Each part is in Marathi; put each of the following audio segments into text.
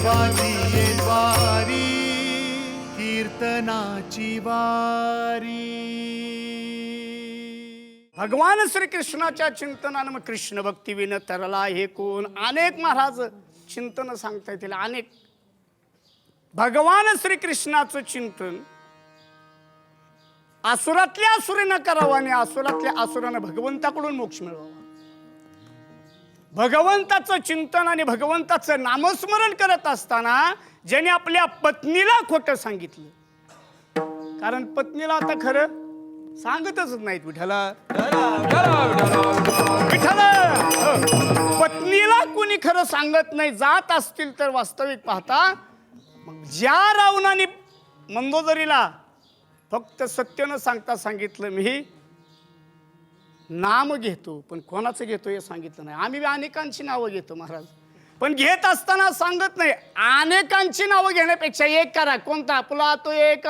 देवाची वारी कीर्तनाची वारी. भगवान श्रीकृष्णाच्या चिंतनानं मग कृष्ण भक्तीविन तरला हे कोण? अनेक महाराज चिंतन सांगता येतील अनेक. भगवान श्रीकृष्णाचं चिंतन असुरातल्या असुरीनं करावं आणि असुरातल्या असुरानं भगवंताकडून मोक्ष मिळवावा. भगवंताचं चिंतन आणि भगवंताचं नामस्मरण करत असताना ज्याने आपल्या पत्नीला खोटं सांगितलं. कारण पत्नीला आता खरं सांगतच नाहीत विठाला विठाला हो. पत्नीला कोणी खरं सांगत नाही जात असतील तर वास्तविक पाहता मग ज्या रावणाने मंदोदरीला फक्त सत्य न सांगता सांगितलं मी नाम घेतो पण कोणाचं घेतो हे सांगितलं नाही. आम्ही अनेकांची नावं घेतो महाराज. पण घेत असताना सांगत नाही अनेकांची नावं घेण्यापेक्षा एक करा. कोणता? आपला तो एक.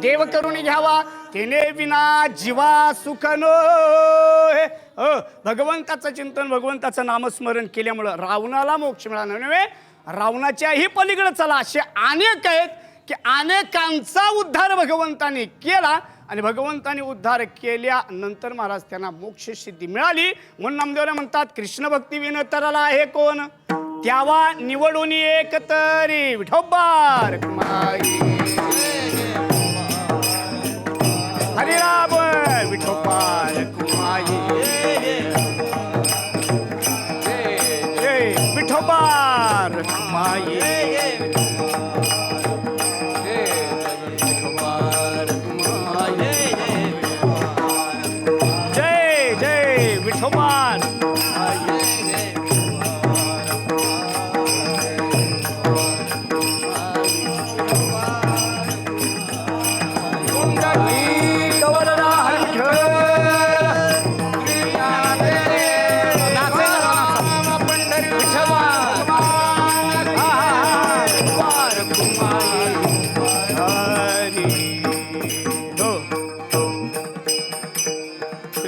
देव करून घ्यावा. तेने विना जीवा सुख नो भगवंताचं चिंतन भगवंताचं नामस्मरण केल्यामुळं रावणाला मोक्ष मिळाला नव्हे. रावणाच्याही पलीकडे चला असे अनेक आहेत. की अनेकांचा उद्धार भगवंताने केला आणि भगवंताने उद्धार केल्यानंतर महाराज त्यांना मोक्ष सिद्धी मिळाली. म्हणून नामदेवरा म्हणतात कृष्ण भक्ती विनतराला आहे कोण? त्यावा निवडून एक तरी. विठोबार हरिराम विठोबार कुमाई विठोबार कुमाई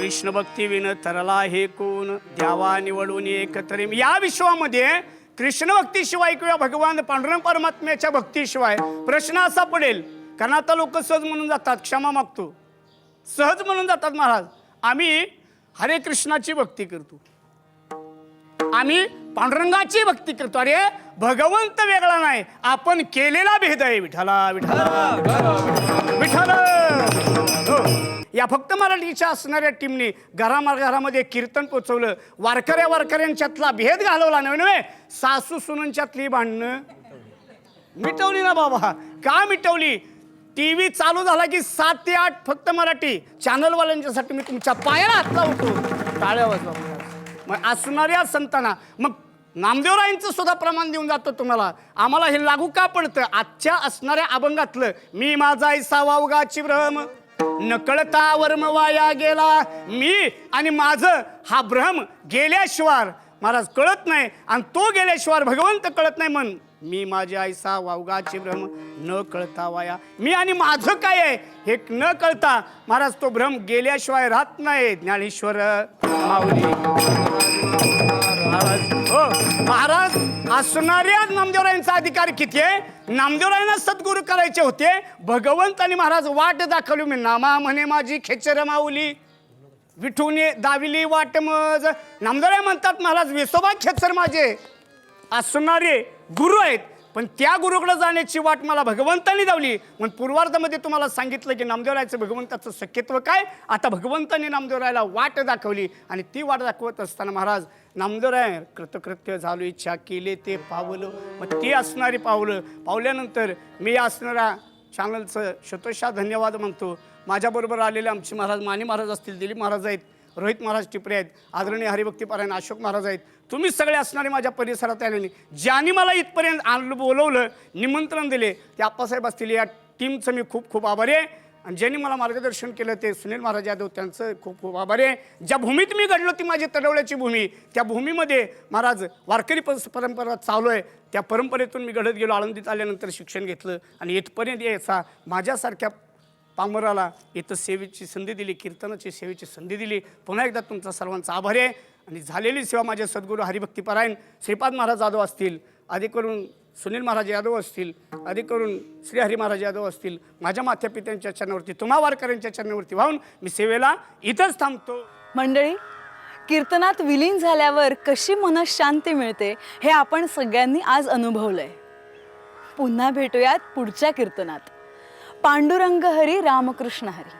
कृष्ण भक्ती विन तरला हे कोण? द्यावा निवडून एकत्र. या विश्वामध्ये कृष्ण भक्तीशिवाय किंवा भगवान पांडुरंग परमात्म्याच्या भक्तीशिवाय प्रश्न असा पडेल कारण आता लोक सहज म्हणून जातात क्षमा मागतो. सहज म्हणून जातात महाराज. आम्ही हरे कृष्णाची भक्ती करतो. आम्ही पांडुरंगाची भक्ती करतो. अरे भगवंत वेगळा नाही. आपण केलेला भेद आहे. विठाला विठाला विठाला हो. या फक्त मराठीच्या असणाऱ्या टीमने घराघरामध्ये कीर्तन पोचवलं. वारकऱ्या वारकऱ्यांच्यातला भेद घालवला नव्हे नव्हे. सासू सुनंच्यातली भांडणं. मिटवली ना बाबा. का मिटवली? टी व्ही चालू झाला की सात ते आठ फक्त मराठी. चॅनलवाल्यांच्यासाठी मी तुमच्या पायाला हात लावतो. टाळ्या वाजवा. मग असणाऱ्या संतांना मग नामदेवरायांचं सुद्धा प्रमाण देऊन जातो तुम्हाला. आम्हाला हे लागू का पडतं? आजच्या असणाऱ्या अभंगातलं मी माझा ऐसा वावगाची भ्रम. नकळता वर्म वाया गेला. मी आणि माझं हा भ्रम गेल्याशिवाय महाराज कळत नाही आणि तो गेल्याशिवाय भगवंत कळत नाही म्हण मी माझ्या आईसा वावगाची भ्रम न कळता वाया. मी आणि माझं काय आहे? हे न कळता महाराज तो भ्रम गेल्याशिवाय राहत नाही ज्ञानेश्वर माऊली. महाराज. हो महाराज असणाऱ्या नामदेवरायांचा अधिकार किती आहे? नामदेवरायांना सद्गुरू करायचे होते. भगवंत आणि महाराज वाट दाखवली मी. नामा म्हणे माझी खेचर माऊली. विठूने दाविली वाट मज. नामदेवराय म्हणतात महाराज विसोबा खेचर माझे. असणारे गुरु आहेत. पण त्या गुरुकडे जाण्याची वाट मला भगवंतानी दावली. म्हणून पूर्वार्धामध्ये तुम्हाला सांगितलं की नामदेवरायचं भगवंताचं शक्यत्व काय? आता भगवंतानी नामदेवरायला वाट दाखवली आणि ती वाट दाखवत असताना महाराज नामदेवराय कृतकृत्य झालो इच्छा केले ते पावलं. मग ती असणारी पावलं पावल्यानंतर मी असणाऱ्या चॅनलचं शतोषा धन्यवाद म्हणतो. माझ्याबरोबर आलेले आमचे महाराज माने महाराज असतील दिलीप महाराज आहेत रोहित महाराज टिपरे आहेत आदरणीय हरिभक्तीपरायण अशोक महाराज आहेत. तुम्ही सगळे असणारे माझ्या परिसरात आलेले. ज्यांनी मला इथपर्यंत आणलं बोलवलं निमंत्रण दिले ते आप्पासाहेब असतील. या टीमचं मी खूप खूप आभारी आहे. आणि ज्यांनी मला मार्गदर्शन केलं ते सुनील महाराज यादव त्यांचं खूप खूप आभारी आहे. ज्या भूमीत मी घडलो ती माझी तडवल्याची भूमी. त्या भूमीमध्ये महाराज वारकरी पस परंपरा चालू आहे. त्या परंपरेतून मी घडत गेलो आळंदीत आल्यानंतर शिक्षण घेतलं. आणि इथपर्यंत यायचा माझ्यासारख्या पामराला इथं सेवेची संधी दिली कीर्तनाची सेवेची संधी दिली. पुन्हा एकदा तुमचा सर्वांचा आभारी आहे. आणि झालेली सेवा माझे सद्गुरू हरिभक्तीपरायण श्रीपाद महाराज जाधव असतील अधिक करून सुनील महाराज यादव असतील अधिक करून श्रीहरी महाराज यादव असतील माझ्या माथ्यापित्यांच्या चरणावरती तुम्हा वारकऱ्यांच्या चरणावरती वाहून मी सेवेला इथंच थांबतो. मंडळी कीर्तनात विलीन झाल्यावर कशी मनशांती मिळते हे आपण सगळ्यांनी आज अनुभवलंय. पुन्हा भेटूयात पुढच्या कीर्तनात. पांडुरंग हरी रामकृष्ण हरी.